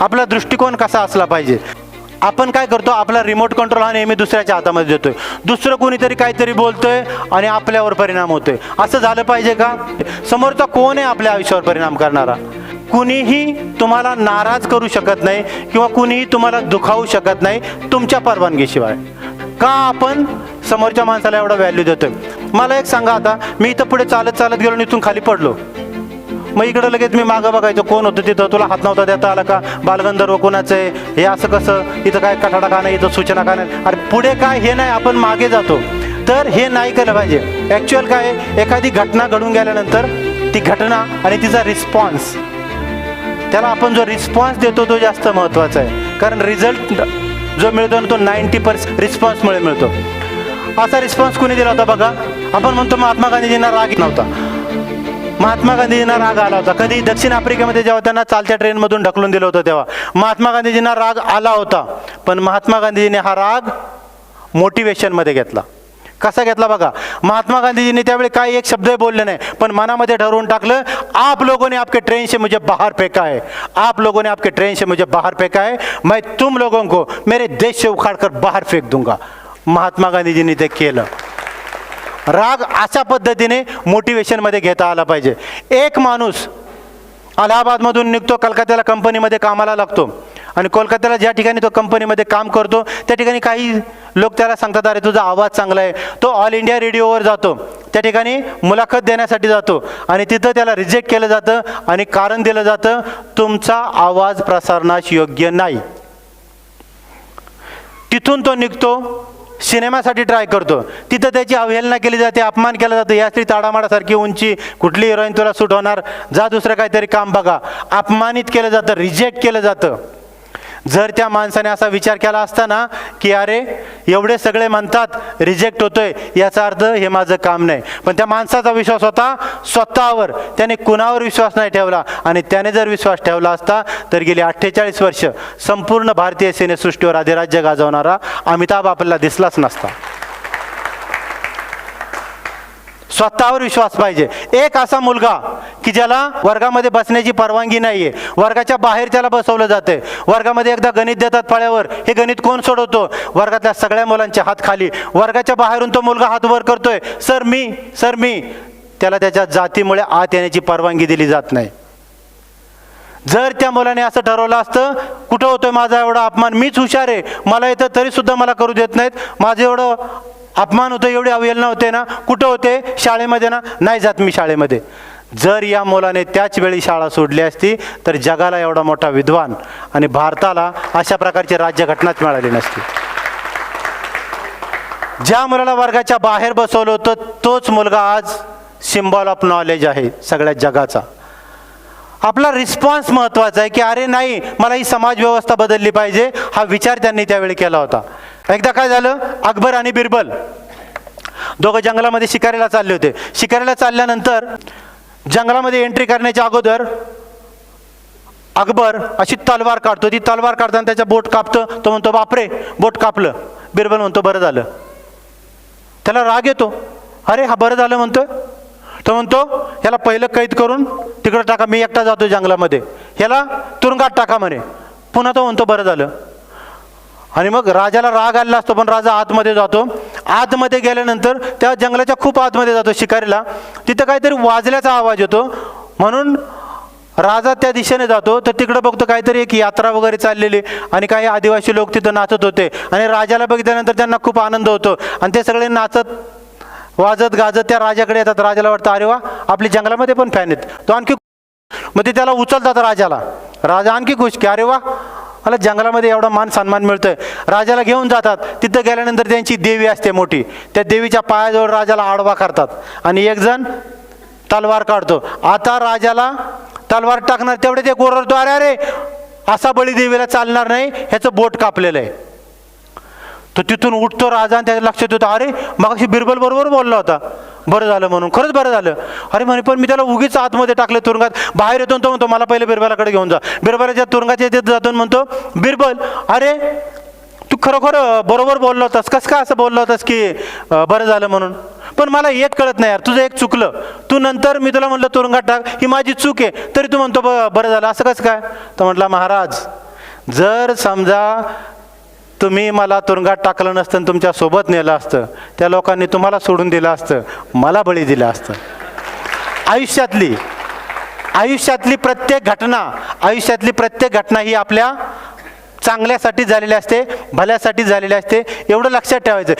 आपला दृष्टिकोन कसा असला पाहिजे? आपण काय करतो आपला रिमोट कंट्रोल हा नेहमी दुसऱ्याच्या हातामध्ये देतोय. दुसरं कोणीतरी काहीतरी बोलतोय आणि आपल्यावर परिणाम होतोय. असं झालं पाहिजे का? समोरचा कोण आहे आपल्या आयुष्यावर परिणाम करणारा? कुणीही तुम्हाला नाराज करू शकत नाही किंवा कुणीही तुम्हाला दुखावू शकत नाही तुमच्या परवानगीशिवाय. का आपण समोरच्या माणसाला एवढा व्हॅल्यू देतोय? मला एक सांगा आता. मी इथं पुढे चालत चालत गेलो आणि इथून खाली पडलो. मग इकडं लगेच मी मागं बघायचो कोण होतं तिथं? तुला हात नव्हता देता आला का? बालगंधर्व कोणाचं आहे? हे असं कसं? इथं काय कठाडा का नाही? इथं सूचना का नाही? अरे पुढे काय? हे नाही आपण मागे जातो. तर हे नाही केलं पाहिजे. ॲक्च्युअल काय आहे, एखादी घटना घडून गेल्यानंतर ती घटना आणि तिचा रिस्पॉन्स त्याला आपण जो रिस्पॉन्स देतो तो जास्त महत्त्वाचा आहे. कारण रिझल्ट जो मिळतो ना तो नाईंटी पर्सेंट रिस्पॉन्समुळे मिळतो. असा रिस्पॉन्स कोणी दिला होता बघा? आपण म्हणतो महात्मा गांधीजींना राग नव्हता. महात्मा गांधीजींना राग आला होता. कधी दक्षिण आफ्रिकेमध्ये जेव्हा त्यांना चालत्या ट्रेनमधून ढकलून दिलं होतं तेव्हा. महात्मा गांधीजींना राग आला होता. पण महात्मा गांधीजीने हा राग मोटिवेशनमध्ये घेतला. कसा घेतला बघा? महात्मा गांधीजींनी त्यावेळी काही एक शब्दही बोलले नाही. पण मनामध्ये ठरवून टाकलं आप लोगों ने आपके ट्रेन से मुझे बाहर फेंका है. आप लोगों ने आपके ट्रेन से मुझे बाहर फेंका है. मैं तुम लोगों को मेरे देश से उखाड़ कर बाहर फेंक दूंगा. महात्मा गांधीजींनी ते केलं. राग अशा पद्धतीने मोटिवेशनमध्ये घेता आला पाहिजे. एक माणूस अलाहाबादमधून निघतो कलकत्त्याला कंपनीमध्ये कामाला लागतो आणि कोलकात्याला ज्या ठिकाणी तो कंपनीमध्ये काम करतो त्या ठिकाणी काही लोक त्याला सांगतात अरे तुझा आवाज चांगला आहे. तो ऑल इंडिया रेडिओवर जातो. त्या ठिकाणी मुलाखत देण्यासाठी जातो आणि तिथं त्याला रिजेक्ट केलं जातं आणि कारण दिलं जातं तुमचा आवाज प्रसारणास योग्य नाही. तिथून तो निघतो. सिनेमासाठी ट्राय करतो. तिथं त्याची अवहेलना केली जाते अपमान केला जातो. या स्त्री ताडामाडासारखी उंची कुठली हिरोईन तुला सूट होणार. जा दुसरं काहीतरी काम बघा. अपमानित केलं जातं रिजेक्ट केलं जातं. जर त्या माणसाने असा विचार केला असता ना की अरे एवढे सगळे म्हणतात रिजेक्ट होतोय याचा अर्थ हे माझं काम नाही. पण त्या माणसाचा विश्वास होता स्वतःवर. त्याने कुणावर विश्वास नाही ठेवला. आणि त्याने जर विश्वास ठेवला असता तर गेली अठ्ठेचाळीस वर्ष संपूर्ण भारतीय सेनेसृष्टीवर अधिराज्य गाजवणारा अमिताभ आपल्याला दिसलाच नसता. स्वतःवर विश्वास पाहिजे. एक असा मुलगा की ज्याला वर्गामध्ये बसण्याची परवानगी नाही आहे वर्गाच्या बाहेर त्याला बसवलं जातं वर्गामध्ये एकदा गणित देतात फळ्यावर हे गणित कोण सोडवतो? वर्गातल्या सगळ्या मुलांचे हात खाली. वर्गाच्या बाहेरून तो मुलगा हात वर करतोय. सर मी सर मी. त्याला त्याच्या जातीमुळे आत येण्याची परवानगी दिली जात नाही. जर त्या मुलाने असं ठरवलं असतं कुठं होतोय माझा एवढा अपमान? मीच हुशार आहे. मला येतं तरी सुद्धा मला करू देत नाहीत. माझं एवढं अपमान होतं एवढी अवहेलना होते ना. कुठं होते? शाळेमध्ये ना? नाही जात मी शाळेमध्ये. जर या मुलाने त्याच वेळी शाळा सोडली असती तर जगाला एवढा मोठा विद्वान आणि भारताला अशा प्रकारची राज्यघटनाच मिळाली नसती. ज्या मुलाला वर्गाच्या बाहेर बसवलं होतं तोच मुलगा आज सिम्बॉल ऑफ नॉलेज आहे सगळ्या जगाचा. आपला रिस्पॉन्स महत्त्वाचा आहे की अरे नाही मला ही समाज व्यवस्था बदलली पाहिजे हा विचार त्यांनी त्यावेळी केला होता. एकदा काय झालं? अकबर आणि बिरबल दोघं जंगलामध्ये शिकारीला चालले होते. शिकारीला चालल्यानंतर जंगलामध्ये एंट्री करण्याच्या अगोदर अकबर अशी तलवार काढतो. ती तलवार काढताना त्याचा बोट कापतं. तो म्हणतो बापरे बोट कापलं. बिरबल म्हणतो बरं झालं. त्याला राग येतो. अरे हा बरं झालं म्हणतो तो म्हणतो ह्याला पहिलं कैद करून तिकडं टाका मी एकटा जातो जंगलामध्ये. ह्याला तुरुंगात टाका म्हणे. पुन्हा तो म्हणतो बरं झालं. आणि मग राजाला राग आलेला असतो पण राजा आतमध्ये जातो. आतमध्ये गेल्यानंतर त्या जंगलाच्या खूप आतमध्ये जातो शिकारीला. तिथं काहीतरी वाजल्याचा आवाज येतो. म्हणून राजा त्या दिशेने जातो. तर तिकडं बघतो काहीतरी एक यात्रा वगैरे चाललेली आणि काही आदिवासी लोक तिथं नाचत होते. आणि राजाला बघितल्यानंतर त्यांना खूप आनंद होतो. आणि ते सगळे नाचत वाजत गाजत त्या राजाकडे येतात. राजाला वाटतं अरे वा आपली जंगलामध्ये पण फॅन आहेत. तो आणखी मग ते त्याला उचलतात राजाला. राजा आणखी खुश की अरे वा मला जंगलामध्ये एवढा मान सन्मान मिळतोय. राजाला घेऊन जातात. तिथं गेल्यानंतर त्यांची देवी असते मोठी. त्या देवीच्या पायाजवळ राजाला आडवा करतात. आणि एक जण तलवार काढतो. आता राजाला तलवार टाकणार तेवढे ते ओरडतो अरे अरे असा बळी देवीला चालणार नाही. ह्याचं बोट कापलेलं आहे. तो तिथून उठतो राजा आणि त्याच्या लक्षात येतो अरे मग बिरबल बरोबर बोलला होता. बरं झालं म्हणून खरंच बरं झालं. अरे म्हणे पण मी त्याला उगीच आतमध्ये टाकलं तुरुंगात. बाहेर येतो तो म्हणतो मला पहिले बिरबलाकडे घेऊन जा. बिरबलाच्या तुरुंगाच्या येते जातो आणि म्हणतो बिरबल अरे तू खरोखर बरोबर बोललो होतास. कसं काय असं बोललो होतास की बरं झालं म्हणून? पण मला एक कळत नाही यार तुझं एक चुकलं. तू नंतर मी तुला म्हटलं तुरुंगात टाक. ही माझी चूक आहे. तरी तू म्हणतो "ब- बरं झालं. असं कसं काय? तर म्हटलं महाराज जर समजा तुम्ही मला तुरुंगात टाकलं नसतं आणि तुमच्यासोबत नेलं असतं. त्या लोकांनी तुम्हाला सोडून दिलं असतं. मला बळी दिलं असतं. आयुष्यातली आयुष्यातली प्रत्येक घटना आयुष्यातली प्रत्येक घटना ही आपल्या चांगल्यासाठी झालेली असते भल्यासाठी झालेली असते एवढं लक्षात ठेवायचं.